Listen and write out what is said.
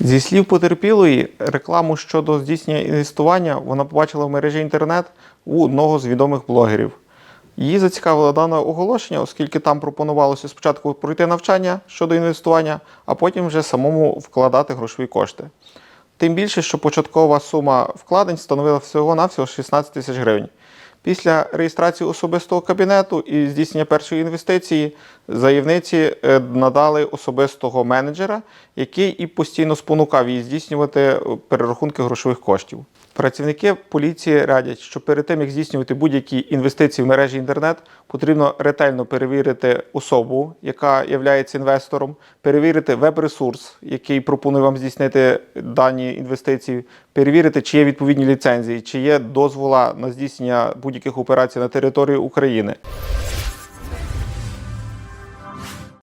Зі слів потерпілої, рекламу щодо здійснення інвестування вона побачила в мережі інтернет у одного з відомих блогерів. Її зацікавило дане оголошення, оскільки там пропонувалося спочатку пройти навчання щодо інвестування, а потім вже самому вкладати грошові кошти. Тим більше, що початкова сума вкладень становила всього-навсього 16 тисяч гривень. Після реєстрації особистого кабінету і здійснення першої інвестиції заявниці е, надали особистого менеджера, який і постійно спонукав її здійснювати е, перерахунки грошових коштів. Працівники поліції радять, що перед тим як здійснювати будь-які інвестиції в мережі інтернет, потрібно ретельно перевірити особу, яка є інвестором, перевірити веб-ресурс, який пропонує вам здійснити дані інвестиції, перевірити, чи є відповідні ліцензії, чи є дозвола на здійснення будь-яких операцій на території України.